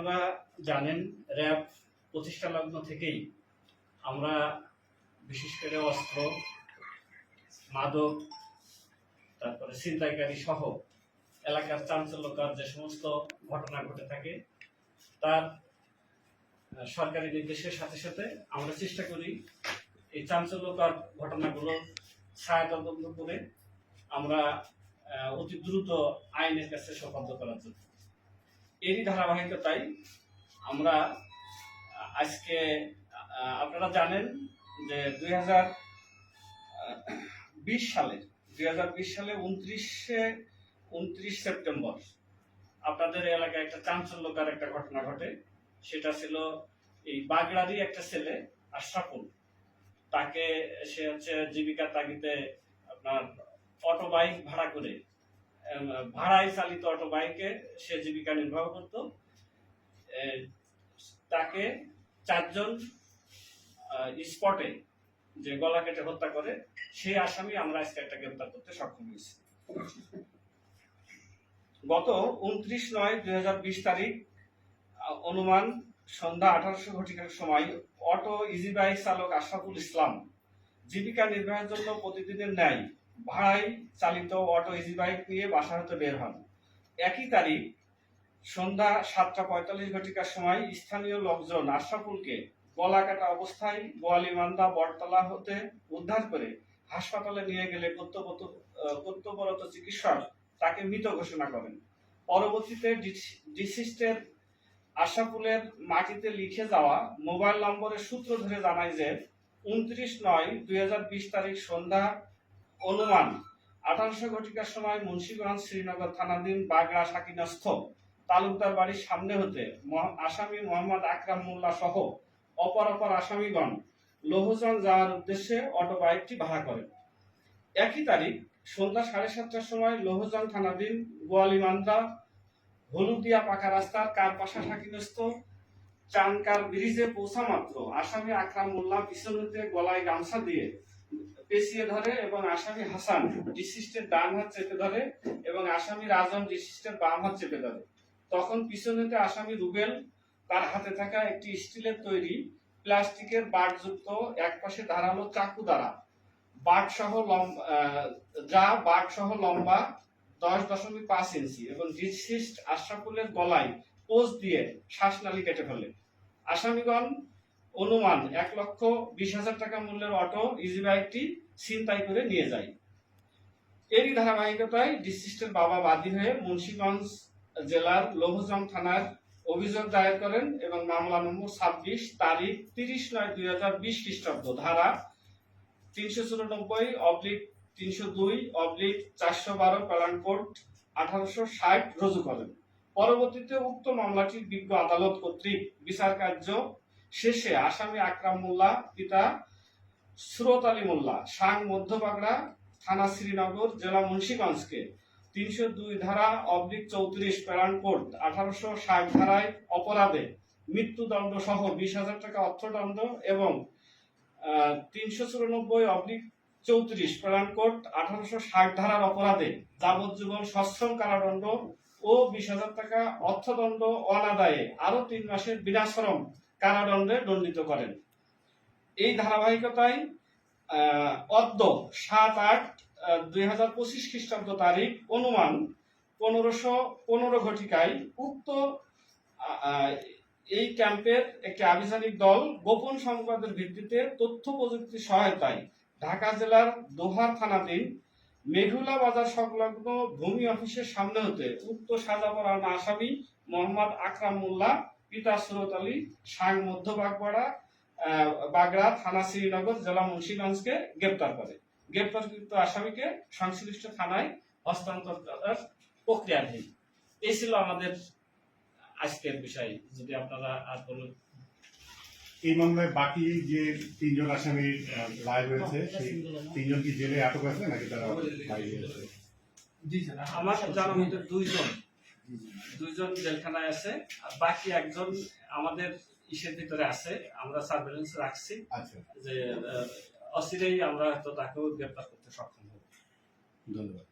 আপনারা জানেন, র্যাব প্রতিষ্ঠা লগ্ন থেকেই আমরা বিশেষ করে অস্ত্র, মাদক, তারপরে ছিনতাইকারী সহ এলাকার চাঞ্চল্যকর যে সমস্ত ঘটনা ঘটে থাকে, তার সরকারি নির্দেশের সাথে সাথে আমরা চেষ্টা করি এই চাঞ্চল্যকর ঘটনাগুলো ছায়া তদন্ত করে আমরা অতি দ্রুত আইনের কাছে সোপর্দ করার জন্য। এরই ধারাবাহিকতায় আমরা আজকে আপনারা জানেন যে দুই হাজার বিশ সালে, দুই হাজার বিশ সালে উনত্রিশে, উনত্রিশ সেপ্টেম্বর আপনাদের এলাকায় একটা চাঞ্চল্যকার একটা ঘটনা ঘটে। সেটা ছিল এই বাগড়ারই একটা ছেলে, আশরাফুল। তাকে সে হচ্ছে জীবিকা তাগিদে আপনার অটো বাইক ভাড়া করে ভাড়ায় চালিত অটো বাইকে সে জীবিকা নির্বাহ করত। তাকে চারজন স্পটে যে গলা কেটে হত্যা করে, সেই আসামি আমরা আজকে একটা গ্রেপ্তার করতে সক্ষম হয়েছি। গত উনত্রিশ নয় দুই তারিখ অনুমান সন্ধ্যা আঠারোশো ঘটিকার সময় অটো ইজি বাইক চালক আশরাফুল ইসলাম জীবিকা নির্বাহের জন্য প্রতিদিনের ন্যায় ভাড়ায় চালিত অটো ইজি বাইক নিয়ে বাসা হতে বের হন। একই তারিখ, সন্ধ্যা সাতটা পঁয়তাল্লিশ ঘটিকার সময় স্থানীয় লোকজন আশরাফুলকে গলা কাটা অবস্থায় গোয়ালিমান্দা বটতলা হতে উদ্ধার করে হাসপাতালে নিয়ে গেলে কর্তব্যরত কর্তব্যরত চিকিৎসক তাকে মৃত ঘোষণা করেন। পরবর্তীতে ডিসিস্টের আশাফুলের মাটিতে লিখে যাওয়া মোবাইল নম্বরের সূত্র ধরে জানায় যে, উনত্রিশ নয় দুই তারিখ সন্ধ্যা অনুমান। আঠারোশো ঘটিকার সময় মুন্সীগঞ্জ শ্রীনগর থানাধীন বাগড়া সাকিনাস্থ তালুকদার বাড়ির সামনে হতে আসামি মোহাম্মদ আকরাম মোল্লা সহ অপর অপর আসামিগণ লৌহজন যাওয়ার উদ্দেশ্যে অটো বাইকটি ভাড়া করেন একই তারিখ সন্ধ্যা সাড়ে সাতটার সময় লৌহজন থানাধীন গোয়ালিমান্দ্রা হলুদিয়া পাকা রাস্তার কারপাশা সাকিনস্থ চানকার ব্রিজে পৌঁছা মাত্র আসামি আকরাম মোল্লা পিছন হতে গলায় গামছা দিয়ে পেঁচিয়ে ধরে এবং আসামি হাসান ডিসিস্টের ডান হাত চেপে ধরে এবং আসামি রাজন ডিসিস্টের বাম হাত চেপে ধরে। তখন পিছন হতে আসামি রুবেল, তার হাতে থাকা একটি স্টিলের তৈরি প্লাস্টিকের বাটযুক্ত একপাশে ধারালো চাকু দ্বারা। বাট সহ যা বাট সহ লম্বা দশ দশমিক পাঁচ ইঞ্চি এবং ডিসিস্ট আশরাফুলের গলায় পোজ দিয়ে শ্বাসনালী কেটে ফেলে। আসামিগণ অনুমান, এক লক্ষ বিশ হাজার টাকা মূল্যের অটো ইজি বাইকটি ছিনতাই করে নিয়ে যায়। এরই ধারাবাহিকতায় ডিসিস্টের বাবা বাদী হয়ে মুন্সিগঞ্জ জেলার লৌহজং থানার অভিযোগ দায়ের করেন এবং মামলা নম্বর ছাব্বিশ, তারিখ তিরিশ নয় দুই হাজার বিশ খ্রিস্টাব্দ, ধারা তিনশো চুরানব্বই, অবলিক তিনশো দুই, অবলিক চারশো বারো কোড আঠারোশো ষাট, রুজু করেন। পরবর্তীতে উক্ত মামলাটি বিজ্ঞ আদালত কর্তৃক বিচার কার্য শেষে আসামি আকরাম মোল্লা, পিতা সুরত আলী মোল্লা, সাং মধ্যবাগড়া থানা শ্রীনগর, জেলা মুন্সিগঞ্জকে তিনশো দুই ধারা অবলিক চৌত্রিশ প্যারান কোড আঠারোশো ষাট ধারায় অপরাধে মৃত্যুদণ্ড সহ বিশ হাজার টাকা অর্থদণ্ড এবং তিনশো চুরানব্বই অবলিক চৌত্রিশ প্যারান কোড আঠারোশো ষাট ধারার অপরাধে যাবজ্জীবন সশ্রম কারাদণ্ড ও বিশ হাজার টাকা অর্থদণ্ড অনাদায়ে আরও তিন মাসের বিনাশ্রম কারাদণ্ডে দণ্ডিত করেন। এই ধারাবাহিকতায় অদ্য সাত আট দুই হাজার পঁচিশ খ্রিস্টাব্দ তারিখ অনুমান পনেরোশো পনেরো ঘটিকায় উক্ত এই ক্যাম্পের একটি আভিযানিক দল গোপন সংবাদের ভিত্তিতে তথ্য প্রযুক্তির সহায়তায় ঢাকা জেলার দোহার থানাধীন মেঘুলা বাজার সংলগ্ন ভূমি অফিসের সামনে হতে উক্ত সাজা পড়ানো আসামি মোহাম্মদ আকরাম মোল্লা পিতা সুরত আলী সাং মধ্য বাগপাড়া বাগড়া থানা শ্রীনগর জেলা মুন্সিগঞ্জকে গ্রেপ্তার করে। গ্রেপ্তারকৃত আসামিকে সংশ্লিষ্ট থানায় হস্তান্তর করার প্রক্রিয়াধীন। এই ছিল আমাদের আজকের বিষয়। যদি আপনারা আর কোনো এই মামলায় বাকি যে তিনজন আসামি রায় হয়েছে সেই তিনজন কি জেলে আটক আছে নাকি তারা বাইরে আছে? আমার জানার মধ্যে দুইজন দুইজন জেলখানায় আছে আর বাকি একজন আমাদের ইসের ভিতরে আছে আমরা সার্ভেলেন্স রাখছি আচ্ছা। যে অস্থিরেই অচিরেই আমরা হয়তো তাকেও গ্রেপ্তার করতে সক্ষম হব। ধন্যবাদ।